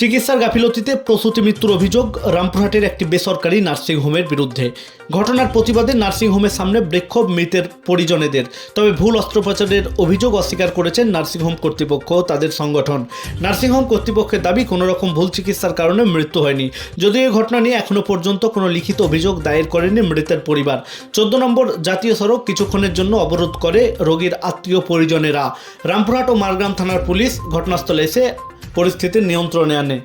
চিকিৎসার গাফিলতিতে প্রসূতি মৃত্যুর অভিযোগ, রামপুরহাটের একটি বেসরকারি নার্সিংহোমের বিরুদ্ধে। ঘটনার প্রতিবাদে নার্সিংহোমের সামনে বিক্ষোভ মৃতের পরিজনেদের। তবে ভুল অস্ত্রোপচারের অভিযোগ অস্বীকার করেছেন নার্সিংহোম কর্তৃপক্ষ তাদের সংগঠন। নার্সিংহোম কর্তৃপক্ষের দাবি, কোনো রকম ভুল চিকিৎসার কারণে মৃত্যু হয়নি। যদিও এই ঘটনা নিয়ে এখনও পর্যন্ত কোনো লিখিত অভিযোগ দায়ের করেনি মৃতের পরিবার। চোদ্দ নম্বর জাতীয় সড়ক কিছুক্ষণের জন্য অবরোধ করে রোগীর আত্মীয় পরিজনেরা। রামপুরহাট ও মারগ্রাম থানার পুলিশ ঘটনাস্থলে এসে পরিস্থিতির নিয়ন্ত্রণে আনে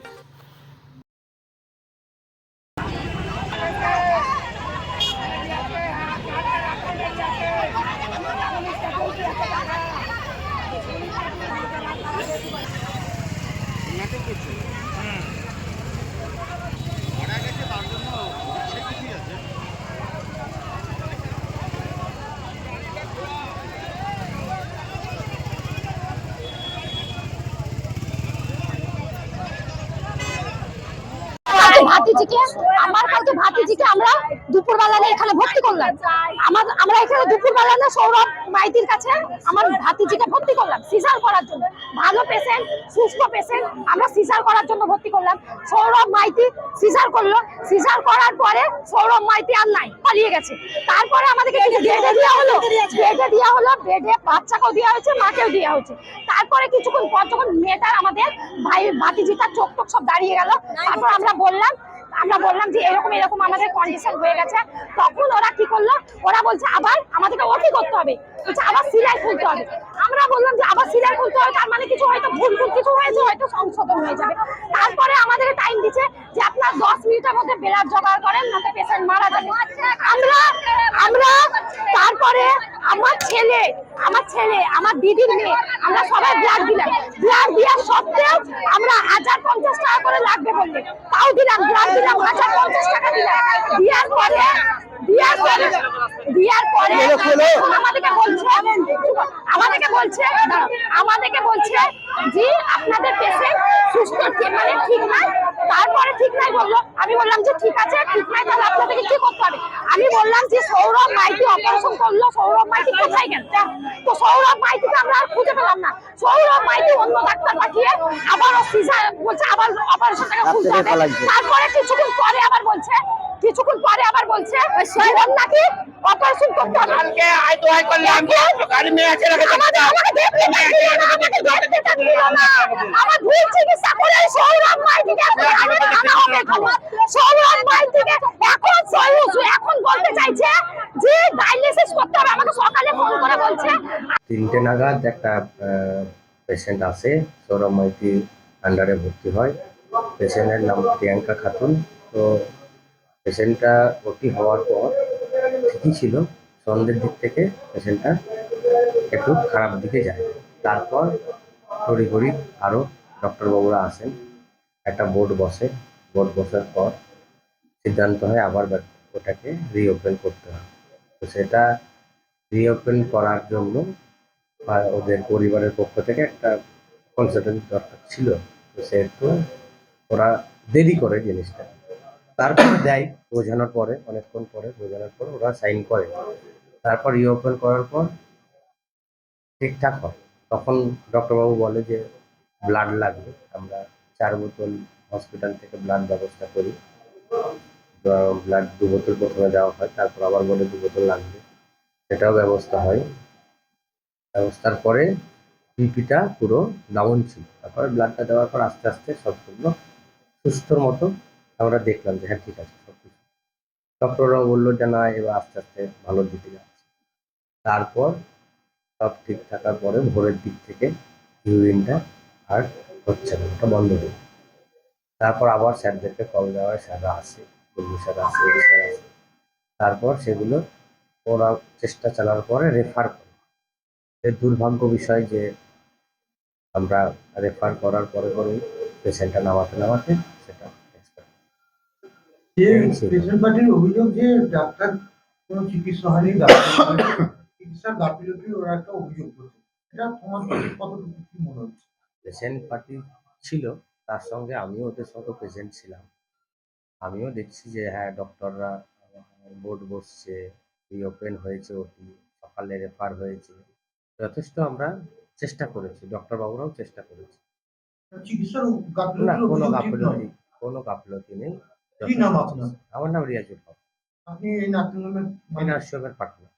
কালকে ভাতিজিকে, আমার কালকে ভাতিজিকে আমরা দুপুরবেলা না এখানে ভর্তি করলাম। আমার, আমরা এখানে দুপুরবেলা না সৌরভ মাইতির কাছে আমার ভাতিজিকে ভর্তি করলাম, সিজার করার জন্য। ভালো পেশেন্ট সুস্থ পেশেন্ট আমরা সিজার করার জন্য ভর্তি করলাম। সৌরভ মাইতি সিজার করল। সিজার করার পরে সৌরভ মাইতি আর নাই, পালিয়ে গেছে। তারপরে আমাদেরকে বেডে দেওয়া হলো। বেডে দেওয়া হলো বেডে বাচ্চাকেও দেওয়া হয়েছে, মাকেও দেওয়া হয়েছে। তারপরে কিছুক্ষণ পর যখন মেয়েটার আমাদের ভাই ভাতিজিটার চোখ টোক সব দাঁড়িয়ে গেল, তারপর আমরা বললাম আমরা বললাম যে এরকম এরকম আমাদের কন্ডিশন হয়ে গেছে। তখন ওরা কি করল? ওরা বলছে, আবার আমাদেরকে ও কি করতে হবে। বলছে, আবার সিলাই খুলতে হবে। আমরা বললাম যে, আবার সিলাই খুলতে হবে। তার মানে কিছু হয়তো ভুল ভুল কিছু হয়েছে হয়তো সংশোধন হয়ে যাবে। তারপরে আমাদের টাইম দিচ্ছে যে মিনিটের মধ্যে বেলার জোগাড় করেন নাতে পেশেন্ট মারা যাবে। আমরা আমরা তারপরে আমার ছেলে আমার ছেলে আমার দিদির মেয়ে আমরা সবাই ব্লাড দিলাম। ব্লাড দেওয়ার সত্ত্বেও আমরা হাজার পঞ্চাশ টাকা করে লাগবে বললে। তাও দিলাম ব্লাড দিলাম হাজার পঞ্চাশ টাকা দিলাম। দেওয়ার পরে দেওয়ার পরে দেওয়ার পরে আমাদেরকে বলছে আমাদেরকে বলছে আমাদেরকে বলছে যে আপনাদের পেশেন্ট সুস্থ মানে ঠিক নাই তারপরে ঠিক নাই বলল। আমি বললাম যে ঠিক আছে ঠিক নাই তাহলে আপনাদেরকে কি করতে হবে? আমি বললাম যে সৌরভ মাইতি অপারেশন করল। সৌরভ মাইতি কোথায় গেল? তো সৌরভ মাইতিকে আমরা আর খুঁজে পেলাম না। সৌরভ মাইতি অন্য ডাক্তার পাঠিয়ে আবারও সিজার বলছে আবার অপারেশনটাকে খুলতে হবে। তারপরে কিছুক্ষণ পরে আবার বলছে কিছুক্ষণ পরে আবার বলছে সৌরভ নাকি অপারেশন করতে হবে। কালকে আয় তো আয় করলাম গাড়ি মেয়ে আছে রেখে আমাকে দেখতে দিল না আমাকে দেখতে দিল না। আমার ভুল চিকিৎসা করে সৌরভ মাইতিকে এখন আনে হবে এখানে। সৌরভ মাইতিকে এখন সৌরভ, এখন বলতে চাইছে যে ডায়ালিসিস করতে হবে। আমাকে সকালে ফোন করে বলছে। তিনটে নাগাদ একটা পেশেন্ট আসে। সৌরভ মাইতি আন্ডারে ভর্তি হয়। পেশেন্টের নাম প্রিয়াঙ্কা খাতুন। তো পেশেন্টটা ভর্তি হওয়ার পর ঠিকই ছিল। সন্ধ্যের দিক থেকে পেশেন্টটা একটু খারাপ দিকে যায়। তারপর তড়িঘড়ি আরও ডক্টরবাবুরা আসেন। একটা বোর্ড বসে। বোর্ড বসার পর সিদ্ধান্ত হয় আবার ওটাকে রিওপেন করতে হয়। তো সেটা রিওপেন করার জন্য ওদের পরিবারের পক্ষ থেকে একটা কনসালটেন্ট দরকার ছিল। তো সেহেতু ওরা দেরি করে জিনিসটা। তারপর দেয়, বোঝানোর পরে, অনেকক্ষণ পরে বোঝানোর পর ওরা সাইন করে। তারপর রিওপেন করার পর ঠিকঠাক হয়। তখন ডক্টরবাবু বলে যে ব্লাড লাগবে, আমরা চার বোতল হসপিটাল থেকে ব্লাড ব্যবস্থা করি। ব্লাড দু বোতল প্রথমে দেওয়া হয়, তারপর আবার বলে দু বোতল লাগবে। সেটাও ব্যবস্থা হয়। ব্যবস্থার পরে পিপিটা পুরো ডাউন ছিল। তারপরে ব্লাডটা দেওয়ার পর আস্তে আস্তে সম্পূর্ণ সুস্থর মতো আমরা দেখলাম যে হ্যাঁ ঠিক আছে সব কিছু ডক্টররাও বলল যে না, এবার আস্তে আস্তে ভালো দিতে যাচ্ছে। তারপর সব ঠিক থাকার পরে ভোরের দিক থেকে ইউরিনটা আর হচ্ছে না, ওটা বন্ধ হয়ে। তারপর আবার স্যারদেরকে কল দেওয়া হয় স্যাররা আসে বন্ধু স্যার আসে স্যার আসে তারপর সেগুলো ওরা চেষ্টা চালার পরে রেফার করে। এর দুর্ভাগ্য বিষয় যে আমরা রেফার করার পরে পরেই পেশেন্টটা নামাতে নামাতে সেটা এই পেশেন্ট পার্টির অভিযোগ যে ডাক্তার কোনো চিকিৎসা হয়নি চিকিৎসার গাফিলতির ওরা একটা অভিযোগ করছে। এটা তোমার কতটুকু কি মনে হচ্ছে? পেশেন্ট পার্টি ছিল তার সঙ্গে আমিও ওদের সঙ্গে প্রেজেন্ট ছিলাম। আমিও দেখছি যে হ্যাঁ ডক্টররা বোর্ড বসছে রিওপেন হয়েছে ওটি সকালে রেফার হয়েছে। যথেষ্ট আমরা চেষ্টা করেছি ডক্টর বাবুরাও চেষ্টা করেছে। না কোনো। গাফিলতি কোনো গাফিলতি নেই? আমার নাম রিয়াজুল হক। আপনি এই পার্টনার